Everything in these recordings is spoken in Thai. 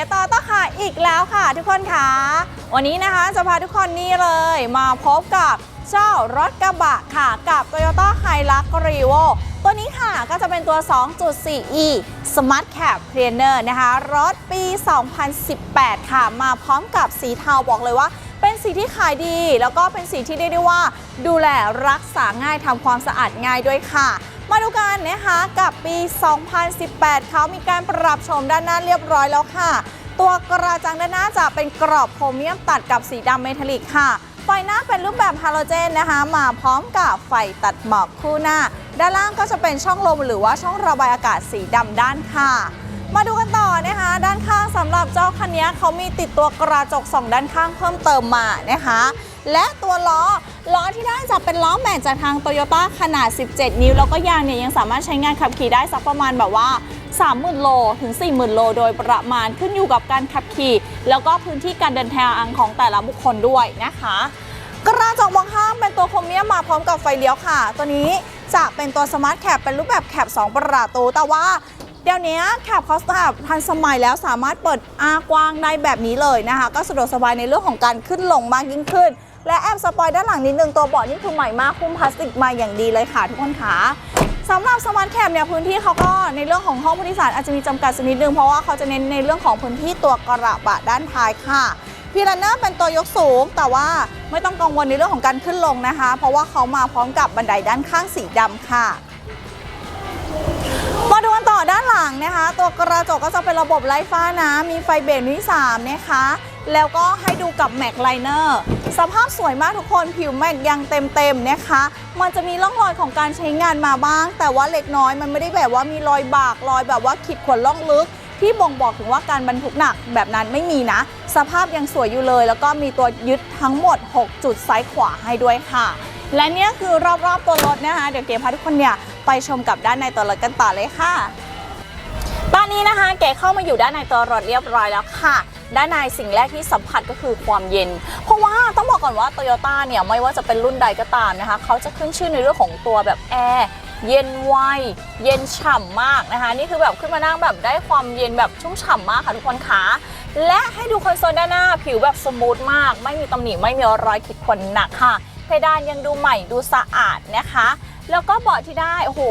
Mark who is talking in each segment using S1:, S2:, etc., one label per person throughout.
S1: ๋ต่อต้อค่ะอีกแล้วค่ะ ทุกคนค่ะ วันนี้นะคะจะพาทุกคนนี่เลย มาพบกับเจ้ารถกระบะค่ะกับ Toyota Hilux Revo ตัวนี้ค่ะก็จะเป็นตัว 2.4e Smart Cab Trainer นะคะ รถปี 2018 ค่ะ มาพร้อมกับสีเทาบอกเลยว่าเป็นสีที่ขายดี แล้วก็เป็นสีที่เรียกได้ว่า ดูแลรักษาง่ายทำความสะอาดง่ายด้วยค่ะ มาดูกันนะคะกับปี 2018 เขามีการปรับโฉมด้านหน้าเรียบร้อยแล้วค่ะ ตัวกระจังด้านหน้าจะเป็นกรอบโครเมียมตัดกับสีดำเมทัลลิกค่ะไฟหน้าเป็นรูปแบบฮาโลเจนนะคะ มาพร้อมกับไฟตัดหมอกคู่หน้า ด้านล่างก็จะเป็นช่องลมหรือว่าช่องระบายอากาศสีดำด้านค่ะ มาดูกันต่อนะคะ ด้านข้างสำหรับเจ้าคันนี้เขามีติดตัวกระจกสองด้านข้างเพิ่มเติมมานะคะ และตัวล้อ ล้อที่ได้จะเป็นล้อแม็กจากทางโตโยต้าขนาด 17 นิ้ว แล้วก็ยางเนี่ยยังสามารถใช้งานขับขี่ได้สักประมาณแบบว่า 30,000 โล ถึง 40,000 โล โดยประมาณขึ้นอยู่กับการขับขี่ แล้วก็พื้นที่การเดินทางของแต่ละบุคคลด้วยนะคะกระจกมองข้างเป็นตัวโครเมียมมาพร้อมกับไฟเลี้ยวค่ะ ตัวนี้จะเป็นตัวสมาร์ทแคปเป็นรูปแบบแคป2 ประตู แต่ว่าเดี๋ยวนี้แคปเขาแบบทันสมัยแล้วสามารถเปิดอากว้างได้แบบนี้เลยนะคะ ก็สะดวกสบายในเรื่องของการขึ้นลงมากยิ่งขึ้น และแอบสปอยด้านหลังนิดนึงตัวเบาะนี่คือใหม่มากคุ้มพลาสติกมาอย่างดีเลยค่ะทุกคนค่ะสำหรับสมาร์ทแคปเนี่ยพื้นที่เขาก็ในเรื่องของห้องผู้โดยสารอาจจะมีจำกัดสักนิดนึงเพราะว่าเขาจะเน้นในเรื่องของพื้นที่ตัวกระบะด้านท้ายค่ะพีรันเนอร์เป็นตัวยกสูง แต่ว่าไม่ต้องกังวลในเรื่องของการขึ้นลงนะคะ เพราะว่าเขามาพร้อมกับบันไดด้านข้างสีดำค่ะมาดูกันต่อด้านหลังนะคะ ตัวกระจกก็จะเป็นระบบไร้ฟ้านะมีไฟเบรกที่3นะคะ แล้วก็ให้ดูกับแม็กไลเนอร์สภาพสวยมากทุกคนผิวแม็กยังเต็มๆนะคะ มันจะมีร่องรอยของการใช้งานมาบ้าง แต่ว่าเล็กน้อยมันไม่ได้แบบว่ามีรอยบากรอยแบบว่าขีดข่วนล่องลึก ที่บ่งบอกถึงว่าการบรรทุกหนักแบบนั้นไม่มีนะ สภาพยังสวยอยู่เลย แล้วก็มีตัวยึดทั้งหมด 6 จุดซ้ายขวาให้ด้วยค่ะ และเนี่ยคือรอบๆตัวรถนะคะเดี๋ยวเก๋พาทุกคนเนี่ยไปชมกับด้านในตัวรถกันต่อเลยค่ะ ตอนนี้นะคะเก๋เข้ามาอยู่ด้านในตัวรถเรียบร้อยแล้วค่ะ ด้านในสิ่งแรกที่สัมผัสก็คือความเย็น เพราะว่าต้องบอกก่อนว่า t o y ยต้เนี่ยไม่ว่าจะเป็นรุ่นใดก็ตามนะคะ เขาจะขึ้นชื่อในเรื่องของตัวแบบแอร์เย็นไวเย็นฉ่ำมากนะคะ นี่คือแบบขึ้นมานั่งแบบได้ความเย็นแบบชุ่มฉ่ำมากค่ะทุกคนคะและให้ดูคอนโซลด้านหน้าผิวแบบสมูทมาก ไม่มีตำหนิไม่มีรอยขีดข่วนหนักค่ะเพดานยังดูใหม่ดูสะอาดนะคะ แล้วก็เบาะที่ได้โอ้โห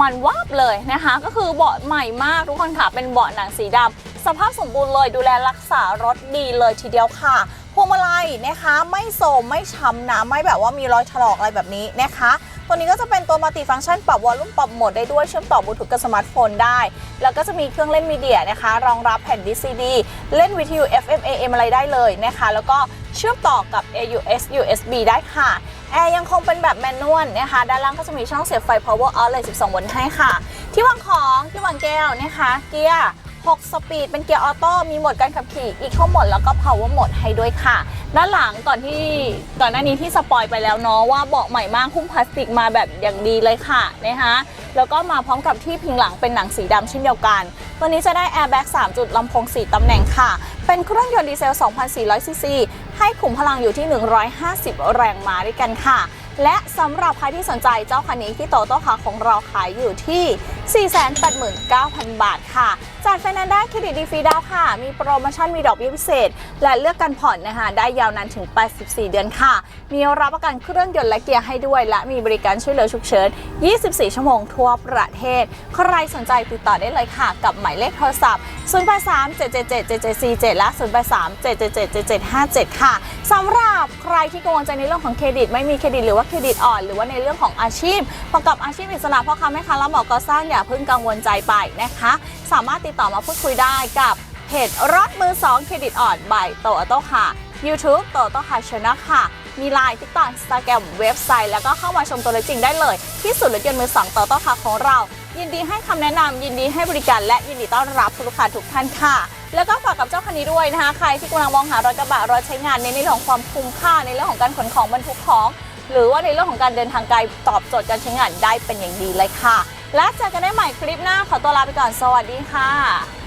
S1: มันวับเลยนะคะ ก็คือเบาะใหม่มากทุกคนค่ะ เป็นเบาะหนังสีดำสภาพสมบูรณ์เลยดูแลรักษารถดีเลยทีเดียวค่ะพวงมาลัยนะคะไม่โสมไม่ช้ำนะไม่แบบว่ามีรอยถลอกอะไรแบบนี้นะคะตัวนี้ก็จะเป็นตัวมัลติฟังก์ชันปรับวอลลุ่มปรับโหมดได้ด้วยเชื่อมต่อบลูทูธกับสมาร์ทโฟนได้ แล้วก็จะมีเครื่องเล่นมีเดียนะคะ รองรับแผ่นดิสซีดีเล่นวิทยุ FM AM อะไรได้เลยนะคะ แล้วก็เชื่อมต่อกับ AUX USB ได้ค่ะ แอร์ยังคงเป็นแบบแมนนวลนะคะ ด้านล่างก็จะมีช่องเสียบไฟ power outlet 12 โวลต์ให้ค่ะ ที่วางของที่วางแก้วนะคะ เกียร์6 สปีด เป็นเกียร์ออโต้ มีโหมดการขับขี่อีกข้อโหมดแล้วก็ power mode ให้ด้วยค่ะ ด้านหลังก่อนที่ก่อนหน้านี้ที่สปอยไปแล้วเนาะว่าเบาะใหม่มากหุ้มพลาสติกมาแบบอย่างดีเลยค่ะนะคะแล้วก็มาพร้อมกับที่พิงหลังเป็นหนังสีดำเช่นเดียวกัน ตัวนี้จะได้แอร์แบ็ก3จุดลำโพง 4 ตำแหน่งค่ะ เป็นเครื่องยนต์ดีเซล 2,400ซีซี ให้ขุมพลังอยู่ที่ 150 แรงม้าด้วยกันค่ะ และสำหรับใครที่สนใจเจ้าคันนี้ที่โตโต้คาของเราขายอยู่ที่ 489,000 บาทค่ะจัดไฟแนนซ์ได้เครดิตดีฟรีดาวค่ะ มีโปรโมชั่นมีดอกเบี้ยพิเศษ และเลือกการผ่อนนะคะได้ยาวนานถึง 84 เดือนค่ะ มีรับประกันเครื่องยนต์และเกียร์ให้ด้วย และมีบริการช่วยเหลือฉุกเฉิน 24 ชั่วโมงทั่วประเทศ ใครสนใจติดต่อได้เลยค่ะ กับหมายเลขโทรศัพท์ 083 777 7747 และ 083 777 7757 ค่ะสำหรับใครที่กังวลใจในเรื่องของเครดิต ไม่มีเครดิตหรือว่าเครดิตอ่อน หรือว่าในเรื่องของอาชีพ ประกอบอาชีพอิสระพ่อค้าแม่ค้ารับเหมาก่อสร้างอย่าาเพิ่งกังวลใจไปนะคะ สามารถติดต่อมาพูดคุยได้กับเพจรถมือ2เครดิตอ่อนบายโตโต้ค่ะ YouTube โตโต้ค่ะชนะค่ะ มีไลน์ทิกตอกอินสตาแกรมเว็บไซต์ แล้วก็เข้ามาชมตัวจริงได้เลย ที่ศูนย์รถยนต์มือสองโตโต้ค่ะของเรา ยินดีให้คำแนะนำยินดีให้บริการและยินดีต้อนรับลูกค้าทุกท่านค่ะ แล้วก็ฝากกับเจ้าคันนี้ด้วยนะคะ ใครที่กำลังมองหารถกระบะรถใช้งานในในเรื่องของความคุ้มค่าในเรื่องของการขนของบรรทุกของหรือว่าในเรื่องของการเดินทางไกลตอบโจทย์การใช้งานได้เป็นอย่างดีเลยค่ะ และเจอกันได้ใหม่คลิปหน้าขอตัวลาไปก่อนสวัสดีค่ะ